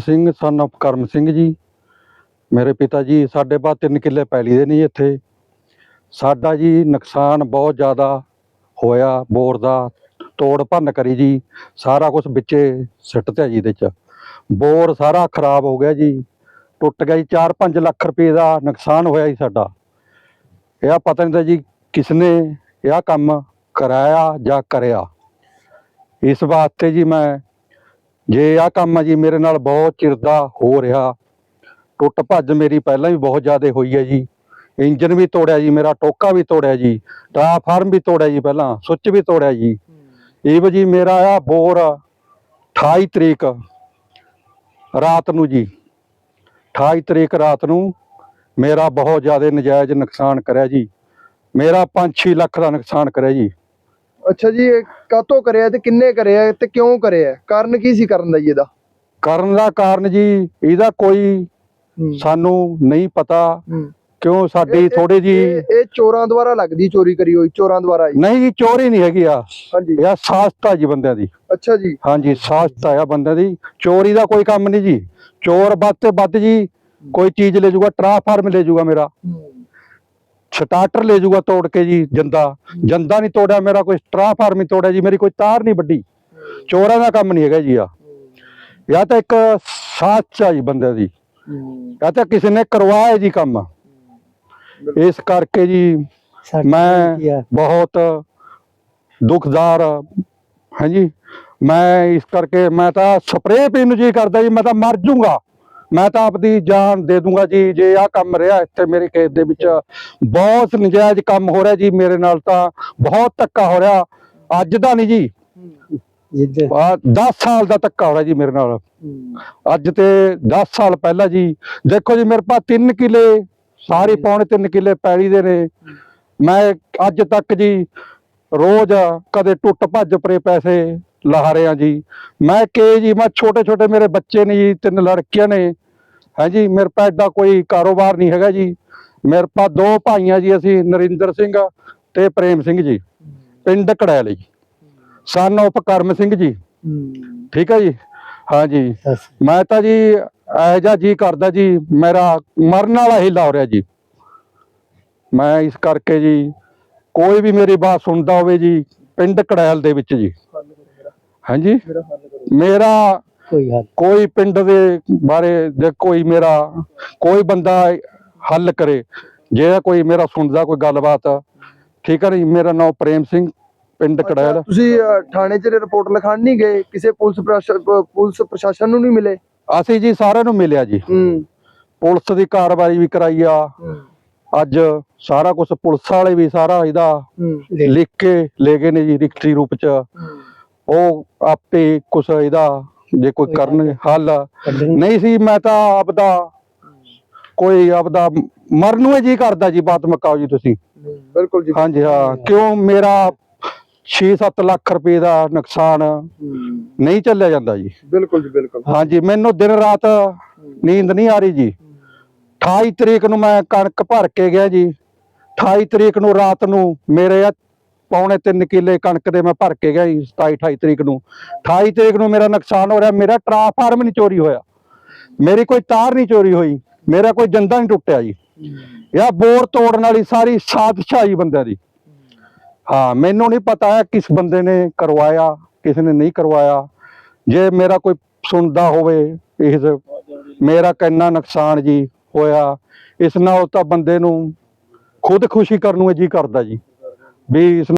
ਸਿੰਘ ਸਨ of ਕਰਮ ਸਿੰਘ ਜੀ। ਮੇਰੇ ਪਿਤਾ ਜੀ, ਸਾਡੇ ਬਾਅਦ ਤਿੰਨ ਕਿੱਲੇ ਪੈਲੀ ਦੇ ਨਹੀਂ ਇੱਥੇ। ਸਾਡਾ ਜੀ ਨੁਕਸਾਨ ਬਹੁਤ ਜ਼ਿਆਦਾ ਹੋਇਆ, ਬੋਰ ਦਾ, ਤੋੜ ਭੰਨ ਕਰੀ ਜੀ। ਸਾਰਾ ਕੁਝ ਵਿੱਚੇ ਸਿੱਟ ਤੇ ਜੀ ਇਹਦੇ ਚ। ਬੋਰ ਸਾਰਾ ਖਰਾਬ ਹੋ ਗਿਆ ਜੀ। ਟੁੱਟ ਗਿਆ ਜੀ 4-5 ਲੱਖ ਰੁਪਏ ਦਾ ਨੁਕਸਾਨ ਹੋਇਆ ਜੀ ਸਾਡਾ। ਇਹ ਪਤਾ ਨਹੀਂ ਤਾਂ ਜੀ ਕਿਸਨੇ ਇਹ ਕੰਮ ਕਰਾਇਆ ਜਾਂ ਕਰਿਆ। ਇਸ ਵਾਸਤੇ ਜੀ ਮੈਂ ਜੇ ਆਹ ਕੰਮ ਆ ਜੀ ਮੇਰੇ ਨਾਲ ਬਹੁਤ ਚਿਰ ਦਾ ਹੋ ਰਿਹਾ। ਟੁੱਟ ਭੱਜ ਮੇਰੀ ਪਹਿਲਾਂ ਵੀ ਬਹੁਤ ਜ਼ਿਆਦਾ ਹੋਈ ਹੈ ਜੀ। ਇੰਜਨ ਵੀ ਤੋੜਿਆ ਜੀ ਮੇਰਾ ਟੋਕਾ ਵੀ ਤੋੜਿਆ ਜੀ ਟਰਾਂਸਫਾਰਮ ਵੀ ਤੋੜਿਆ ਜੀ ਪਹਿਲਾਂ ਸੁੱਚ ਵੀ ਤੋੜਿਆ ਜੀ। ਇਹ ਵੀ ਜੀ ਮੇਰਾ ਆ ਬੋਰ 28 ਤਰੀਕ ਰਾਤ ਨੂੰ ਜੀ। 28 ਤਰੀਕ ਰਾਤ ਨੂੰ ਮੇਰਾ ਬਹੁਤ ਜ਼ਿਆਦਾ ਨਜਾਇਜ਼ ਨੁਕਸਾਨ ਕਰਿਆ ਜੀ। ਮੇਰਾ 5-6 ਲੱਖ ਦਾ ਨੁਕਸਾਨ ਕਰਿਆ ਜੀ। ਅੱਛਾ ਜੀ ਇਹ ਕਾਤੋਂ ਕਰਿਆ ਤੇ ਕਿੰਨੇ ਕਰਿਆ ਤੇ ਕਿਉਂ ਕਰਿਆ? ਕਾਰਨ ਕੀ ਸੀ ਕਰਨ ਦਾ ਜੀ ਇਹਦਾ? ਕਰਨ ਦਾ ਕਾਰਨ ਜੀ ਇਹਦਾ ਕੋਈ ਸਾਨੂੰ ਨਹੀਂ ਪਤਾ। ਕਿਉਂ ਸਾਡੀ ਥੋੜੀ ਜੀ ਇਹ ਇਹ ਚੋਰਾਂ ਦੁਆਰਾ ਲੱਗਦੀ ਚੋਰੀ ਕਰੀ ਹੋਈ ਚੋਰਾਂ ਦੁਆਰਾ ਜੀ। ਨਹੀਂ ਜੀ ਚੋਰੀ ਨਹੀਂ ਹੈਗੀ ਆ। ਹਾਂਜੀ। ਇਹ ਸਾਸਤਾ ਜੀ ਬੰਦਿਆਂ ਦੀ। ਅੱਛਾ ਜੀ। ਹਾਂਜੀ ਸਾਸਤਾ ਆ ਬੰਦਿਆਂ ਦੀ। ਚੋਰੀ ਦਾ ਕੋਈ ਕੰਮ ਨਹੀਂ ਜੀ। ਚੋਰ ਵੱਧ ਤੇ ਵੱਧ ਜੀ ਕੋਈ ਚੀਜ਼ ਲੈ ਜਾਊਗਾ ਟਰਾਂਸਫਾਰਮ ਲੈ ਜਾਊਗਾ ਮੇਰਾ। ਸਟਾਰਟਰ ਲੈ ਜਾਊਗਾ ਤੋੜ ਕੇ ਜੀ ਜੰਦਾ। ਜੰਦਾ ਨਹੀਂ ਤੋੜਿਆ ਮੇਰਾ ਕੋਈ ਟਰਾਂਸਫਾਰਮ ਨਹੀਂ ਤੋੜਿਆ ਜੀ ਮੇਰੀ ਕੋਈ ਤਾਰ ਨਹੀਂ ਵੱਡੀ ਚੋਰਾਂ ਦਾ ਕੰਮ ਨਹੀਂ ਹੈਗਾ ਜੀ ਆ। ਜਾਂ ਤਾਂ ਇੱਕ ਸਾਸਤਾ ਜੀ ਬੰਦਿਆਂ ਦੀ। ਜਾਂ ਤਾਂ ਕਿਸੇ ਨੇ ਕਰਵਾਇਆ ਜੀ ਕੰਮ। ਇਸ ਕਰਕੇ ਜੀ ਮੈਂ ਬਹੁਤ ਦੁਖਦਾਰ ਹਾਂਜੀ ਮੈਂ ਇਸ ਕਰਕੇ ਮੈਂ ਤਾਂ ਸਪਰੇਅ ਪੀਣ ਨੂੰ ਜੀ ਕਰਦਾ ਜੀ ਮੈਂ ਤਾਂ ਮਰ ਜੂੰਗਾ। ਮੈਂ ਤਾਂ ਆਪਦੀ ਜਾਨ ਦੇ ਦੂੰਗਾ ਜੀ ਜੇ ਆਹ ਕੰਮ ਰਿਹਾ ਇੱਥੇ ਮੇਰੇ ਖੇਤ ਦੇ ਵਿੱਚ। ਬਹੁਤ ਨਜਾਇਜ਼ ਕੰਮ ਹੋ ਰਿਹਾ ਜੀ ਮੇਰੇ ਨਾਲ ਤਾਂ ਬਹੁਤ ਧੱਕਾ ਹੋ ਰਿਹਾ। ਅੱਜ ਦਾ ਨਹੀਂ ਜੀ। ਜਿੱਦ? ਆਹ 10 ਸਾਲ ਦਾ ਧੱਕਾ ਹੋ ਰਿਹਾ ਜੀ ਮੇਰੇ ਨਾਲ। ਅੱਜ ਤੇ 10 ਸਾਲ ਪਹਿਲਾਂ ਜੀ। ਦੇਖੋ ਜੀ ਮੇਰੇ ਪਾਸ 3 ਕਿੱਲੇ ਸਾਰੇ ਪੌਣੇ 3 ਕਿੱਲੇ ਪੈਲੀ ਦੇ ਨੇ। ਮੈਂ ਅੱਜ ਤੱਕ ਜੀ ਰੋਜ਼ ਕਦੇ ਟੁੱਟ ਭੱਜ ਪਰੇ ਪੈਸੇ ਲਾ ਰਿਹਾ ਜੀ। ਮੈਂ ਕਿ ਜੀ, ਮੈਂ ਛੋਟੇ ਛੋਟੇ ਮੇਰੇ ਬੱਚੇ ਨੇ ਜੀ, ਤਿੰਨ ਲੜਕੀਆਂ ਨੇ। ਜੀ, ਮੇਰੇ ਪਾ ਏਡਾ ਕੋਈ ਕਾਰੋਬਾਰ ਨਹੀਂ ਹੈਗਾ ਜੀ। ਮੇਰੇ ਪਾ ਦੋ ਭਾਈਆਂ ਜੀ, ਅਸੀਂ ਨਰਿੰਦਰ ਸਿੰਘ ਤੇ ਪ੍ਰੇਮ ਸਿੰਘ ਜੀ। ਪਿੰਡ ਕੜੈਲ ਜੀ। ਸਨ of ਕਰਮ ਸਿੰਘ ਜੀ। ਠੀਕ ਹੈ ਜੀ? ਹਾਂਜੀ ਮੈਂ ਤਾਂ ਜੀ, ਇਹੋ ਜਿਹਾ ਜੀ ਕਰਦਾ ਜੀ, ਮੇਰਾ ਮਰਨ ਵਾਲਾ ਹੀਲਾ ਹੋ ਰਿਹਾ ਜੀ। ਮੈਂ ਇਸ ਕਰਕੇ ਜੀ, ਕੋਈ ਵੀ ਮੇਰੀ ਬਾਤ ਸੁਣਦਾ ਹੋਵੇ ਜੀ, ਪਿੰਡ ਕੜੈਲ ਦੇ ਵਿੱਚ ਜੀ। ਹਾਂਜੀ? ਮੇਰਾ ਕੋਈ ਹੱਲ। ਕੋਈ ਪਿੰਡ ਦੇ ਬਾਰੇ ਦੇ ਕੋਈ ਮੇਰਾ ਕੋਈ ਬੰਦਾ ਹੱਲ ਕਰੇ ਜੇ ਕੋਈ ਮੇਰਾ ਸੁਣਦਾ ਕੋਈ ਗੱਲਬਾਤ ਠੀਕ ਹੈ ਜੀ? ਮੇਰਾ ਨਾਮ ਪ੍ਰੇਮ ਸਿੰਘ ਪਿੰਡ ਕੜੈਲ। ਤੁਸੀਂ ਅ, ਥਾਣੇ 'ਚ ਰਿਪੋਰਟ ਲਿਖਾਣ ਨਹੀਂ ਗਏ? ਕਿਸੇ ਪੁਲਿਸ ਪ੍ਰਸ਼ਾ- ਪ- ਪੁਲਿਸ ਪ੍ਰਸ਼ਾਸਨ ਨੂੰ ਨਹੀਂ ਮਿਲੇ? ਅਸੀਂ ਜੀ ਸਾਰਿਆਂ ਨੂੰ ਮਿਲਿਆ ਜੀ। ਹੂੰ। ਪੁਲਿਸ ਦੀ ਕਾਰਵਾਈ ਵੀ ਕਰਾਈ ਆ। ਅੱਜ ਸਾਰਾ ਕੁਝ ਪੁਲਿਸ ਵਾਲੇ ਵੀ ਸਾਰਾ ਇਹਦਾ ਹੂੰ। ਲਿਖ ਕੇ ਲੈ ਗਏ ਨੇ ਜੀ ਲਿਖਤੀ ਰੂਪ ਚ। ਉਹ ਆਪੇ ਕੁਛ ਇਹਦਾ ਜੇ ਕੋਈ ਕਰਨ ਹੱਲ ਨਹੀਂ ਸੀ ਮੈਂ ਤਾਂ ਆਪਦਾ ਕੋਈ ਆਪਦਾ ਮਰਨ ਨੂੰ ਜੀ ਕਰਦਾ ਜੀ ਬਾਤ ਮਕਾਓ ਜੀ ਤੁਸੀਂ। ਬਿਲਕੁਲ ਜੀ। ਹਾਂਜੀ ਹਾਂ ਕਿਉਂ ਮੇਰਾ 6-7 ਲੱਖ ਰੁਪਏ ਦਾ ਨੁਕਸਾਨ ਨਹੀਂ ਚੱਲਿਆ ਜਾਂਦਾ ਜੀ। ਬਿਲਕੁਲ ਜੀ ਬਿਲਕੁਲ। ਹਾਂਜੀ ਮੈਨੂੰ ਦਿਨ ਰਾਤ ਨੀਂਦ ਨਹੀਂ ਆ ਰਹੀ ਜੀ। 28 ਤਰੀਕ ਨੂੰ ਮੈਂ ਕਣਕ ਭਰ ਕੇ ਗਿਆ ਜੀ। 28 ਤਰੀਕ ਨੂੰ ਰਾਤ ਨੂੰ ਮੇਰੇ ਆ ਪੌਣੇ 3 ਕਿੱਲੇ ਕਣਕ ਦੇ ਮੈਂ ਭਰ ਕੇ ਗਿਆ ਜੀ 27 28 ਤਰੀਕ ਨੂੰ। 28 ਤਰੀਕ ਨੂੰ ਮੇਰਾ ਨੁਕਸਾਨ ਹੋ ਰਿਹਾ, ਮੇਰਾ ਟਰਾਂਸਫਾਰਮ ਨਹੀਂ ਚੋਰੀ ਹੋਇਆ। ਮੇਰੀ ਕੋਈ ਤਾਰ ਨਹੀਂ ਚੋਰੀ ਹੋਈ, ਮੇਰਾ ਕੋਈ ਜੰਦਾ ਨਹੀਂ ਟੁੱਟਿਆ ਜੀ। ਇਹ ਬੋਰ ਤੋੜਨ ਵਾਲੀ ਸਾਰੀ ਸਾਜ਼ਿਸ਼ਾਈ ਬੰਦਿਆਂ ਦੀ। ਹਾਂ, ਮੈਨੂੰ ਨਹੀਂ ਪਤਾ ਹੈ ਕਿਸ ਬੰਦੇ ਨੇ ਕਰਵਾਇਆ, ਕਿਸ ਨੇ ਨਹੀਂ ਕਰਵਾਇਆ। ਜੇ ਮੇਰਾ ਕੋਈ ਸੁਣਦਾ ਹੋਵੇ, ਇਸ ਮੇਰਾ ਕਿੰਨਾ ਨੁਕਸਾਨ ਜੀ ਹੋਇਆ। ਇਸ ਨਾਲ ਤਾਂ ਬੰਦੇ ਨੂੰ ਖੁਦ ਖੁਸ਼ੀ ਕਰਨ ਨੂੰ ਜੀ ਕਰਦਾ ਜੀ। ਵੀ ਇਸ